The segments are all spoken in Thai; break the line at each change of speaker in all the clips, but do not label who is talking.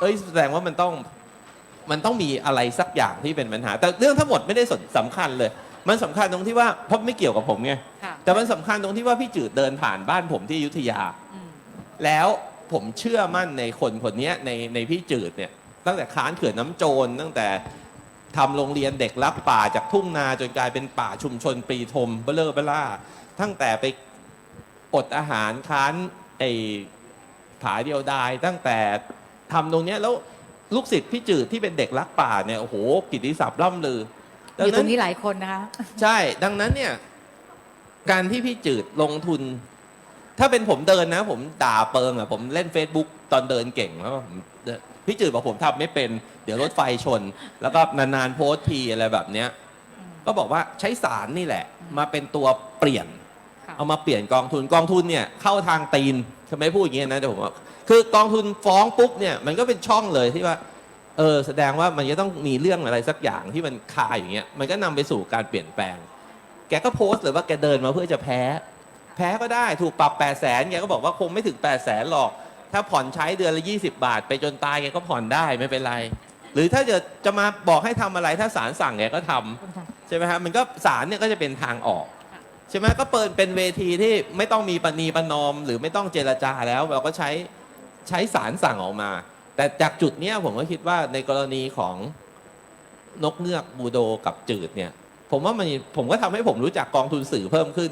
เอ้ยแสดงว่ามันต้องมันต้องมีอะไรสักอย่างที่เป็นปัญหา แต่เรื่องทั้งหมดไม่ได้สนสำคัญเลย มันสำคัญตรงที่ว่าเพราะไม่เกี่ยวกับผมไง
ค่ะ
แต่มันสำคัญตรงที่ว่าพี่จืดเดินผ่านบ้านผมที่อยุธยา
อืม
แล้วผมเชื่อมั่นในคนคนเนี้ยในในพี่จืดเนี่ยตั้งแต่ค้านเขื่อนน้ำโจรตั้งแต่ทำโรงเรียนเด็กรักป่าจากทุ่งนาจนกลายเป็นป่าชุมชนปรีทมเบลอเบล่าตั้งแต่ไปอดอาหารค้านไอ้ผาเดียวดายตั้งแต่ ทำตรงเนี้ยแล้วลูกศิษย์พี่จืดที่เป็นเด็กรักป่าเนี่ยโอ้โหกิตติศัพท์ล่ำลือ
อ
ดัง
ยู่ต
นั้
ร
น
งนี้หลายคนนะคะ
ใช่ดังนั้นเนี่ย การที่พี่จืดลงทุน ถ้าเป็นผมเดินนะ ผมด่าเปิงอะผมเล่น Facebook ตอนเดินเก่งแล้วผมพี่จืดบอกผมทำไม่เป็น เดี๋ยวรถไฟชน แล้วก็นานๆโพสต์ทีอะไรแบบเนี้ย ก็บอกว่าใช้สารนี่แหละ มาเป็นตัวเปลี่ยน
ค่ะ
เอามาเปลี่ยนกองทุนกองทุนเนี่ย เข้าทางตีนทำไมพูดอย่างนี้นะเดี๋ยวผมว่า คือกองทุนฟ้องปุ๊บเนี่ยมันก็เป็นช่องเลยที่ว่าเออแสดงว่ามันจะต้องมีเรื่องอะไรสักอย่างที่มันคาอย่างเงี้ยมันก็นำไปสู่การเปลี่ยนแปลง แกก็โพสต์เลยว่าแกเดินมาเพื่อจะแพ้ แพ้ก็ได้ถูกปรับ8 0 0แสนแกก็บอกว่าคงไม่ถึง8 0 0แสนหรอก ถ้าผ่อนใช้เดือนละ 20 บาท ไปจนตายแกก็ผ่อนได้ไม่เป็นไร หรือถ้าจะจะมาบอกให้ทำอะไรถ้าศาลสั่งแกก็ทำ
ขอบคุณค่ะ
ใช่ไหมฮะมันก็ศาลเนี่ยก็จะเป็นทางออกใช่ไหมก็เปิดเป็นเวทีที่ไม่ต้องมีปณีประนอม หรือไม่ต้องเจรจาแล้วเราก็ใช้ ใช้ศาลสั่งออกมา แต่จากจุดเนี้ยผมก็คิดว่าในกรณีของนกเงือกบูโดกับจืดเนี่ยผมว่ามันผมก็ทำให้ผมรู้จักกองทุนสื่อเพิ่มขึ้น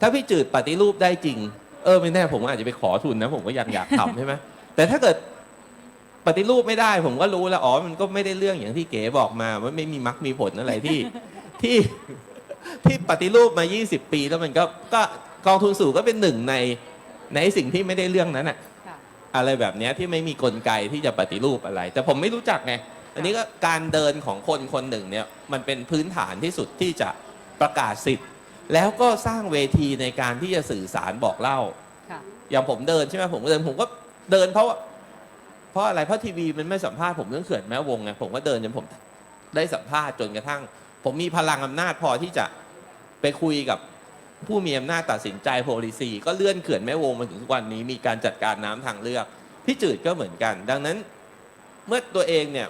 ถ้าพี่จืดปฏิรูปได้จริง เออไม่แน่ผมอาจจะไปขอทุนนะ ผมก็ยังอยากทำใช่ไหมแต่ถ้าเกิดปฏิรูปไม่ได้ ผมก็รู้แล้วอ๋อมันก็ไม่ได้เรื่องอย่างที่เก๋บอกมาว่าไม่มีมรรคมีผลอะไรที่ที่ที่ปฏิรูปมา 20 ปีแล้วมันก็ก็กองทุนสู่ก็เป็นหนึ่งในในสิ่งที่ไม่ได้เรื่องนั้นอะ่ะ อะไรแบบเนี้ยที่ไม่มีกลไกที่จะปฏิรูปอะไร แต่ผมไม่รู้จักไงอันนี้ก็การเดินของคนคนหนึ่งเนี่ยมันเป็นพื้นฐานที่สุดที่จะประกาศสิทธิ์ แล้วก็สร้างเวทีในการที่จะสื่อสารบอกเล่า
ค่ะ
อย่างผมเดินใช่ไหมผมก็เดินผมก็เดินเพราะว่าเพราะอะไรเพราะทีวีมันไม่สัมภาษณ์ผมเรื่องเขื่อนแม่วงไงผมก็เดินจนผมได้สัมภาษณ์จนกระทั่ง ผมมีพลังอำนาจพอที่จะไปคุยกับ ผู้มีอำนาจตัดสินใจโพลิซีก็เลื่อนเขื่อนแม่วงมาถึงทุกวันนี้มีการจัดการน้ำทางเลือกพี่จืดก็เหมือนกัน ดังนั้นเมื่อตัวเองเนี่ย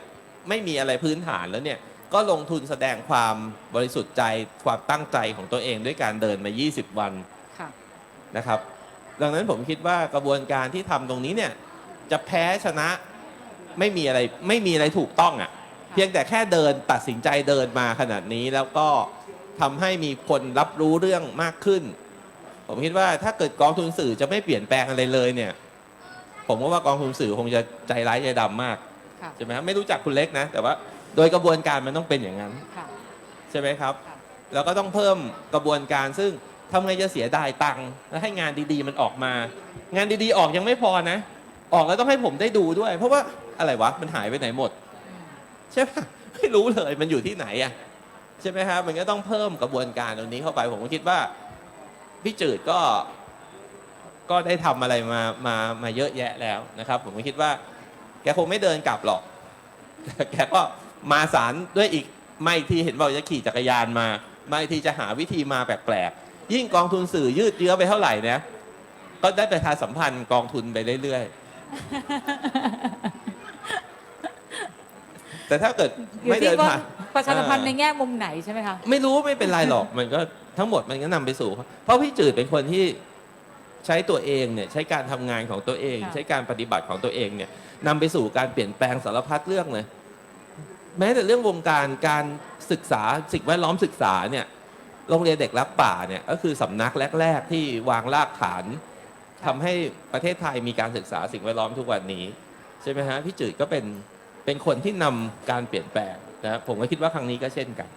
ไม่มีอะไรพื้นฐานแล้วเนี่ยก็ลงทุนแสดงความบริสุทธิ์ใจความตั้งใจของตัวเองด้วยการเดินมา 20 วัน
ค่ะ
นะครับ ดังนั้นผมคิดว่ากระบวนการที่ทำตรงนี้เนี่ยจะแพ้ชนะไม่มีอะไรไม่มีอะไรถูกต้องอะ่ะ เพียงแต่แค่เดินตัดสินใจเดินมาขนาดนี้แล้วก็ ทำให้มีคนรับรู้เรื่องมากขึ้น ผมคิดว่าถ้าเกิดกองทุนสื่อจะไม่เปลี่ยนแปลงอะไรเลยเนี่ย ผมก็ว่ากองทุนสื่อคงจะใจร้ายใจดำมาก
ค่ะ
ใช่ไหมครับไม่รู้จักคุณเล็กนะ แต่ว่าโดยกระบวนการมันต้องเป็นอย่างนั้น
ค่ะ
ใช่ไหมครับ
ค่ะ
แล้วก็ต้องเพิ่มกระบวนการซึ่งทำไงจะเสียดายตังค์แล้วให้งานดีๆมันออกมา งานดีๆออกยังไม่พอนะ ออกแล้วต้องให้ผมได้ดูด้วย เพราะว่าอะไรวะมันหายไปไหนหมด
อืม
ใช่ปะไม่รู้เลยมันอยู่ที่ไหนอะ ใช่ไหมครับมันก็ต้องเพิ่มกระบวนการตรงนี้เข้าไป ผมก็คิดว่าพี่จืดก็ก็ได้ทำอะไรมามามาเยอะแยะแล้วนะครับ ผมก็คิดว่า แกคงไม่เดินกลับหรอกแต่แกก็มาสารด้วยอีกไม่อีกทีเห็นบอกจะขี่จักรยานมา ไม่อีกทีจะหาวิธีมาแปลกๆยิ่งกองทุนสื่อยืดเยื้อไปเท่าไหร่นะก็ได้ประชาสัมพันธ์กองทุนไปเรื่อยๆ แต่ถ้าเกิด
อยู่
ไม่เดิ
ที่
น
ว่า
ผ่าน
ประชาสัมพันธ์ในแง่มุมไหนใช่ไหมคะ
ไม่รู้ไม่เป็นไรหรอก มันก็ทั้งหมดมันก็นำไปสู่ เพราะพี่จืดเป็นคนที่ใช้ตัวเองเนี่ยใช้การทำงานของตัวเอง
ค่ะ
ใช้การปฏิบัติของตัวเองเนี่ยนำไปสู่การเปลี่ยนแปลงสารพัดเรื่องเลย แม้แต่เรื่องวงการการศึกษาสิ่งแวดล้อมศึกษาเนี่ยโรงเรียนเด็กรักป่าเนี่ยก็คือสำนักแรก ๆ ที่วางรากฐานทำให้ประเทศไทยมีการศึกษาสิ่งแวดล้อมทุกวันนี้ ใช่ไหมฮะพี่จืดก็เป็น เป็นคนที่นำการเปลี่ยนแปลงนะครับผมก็คิดว่าครั้งนี้ก็เช่นกัน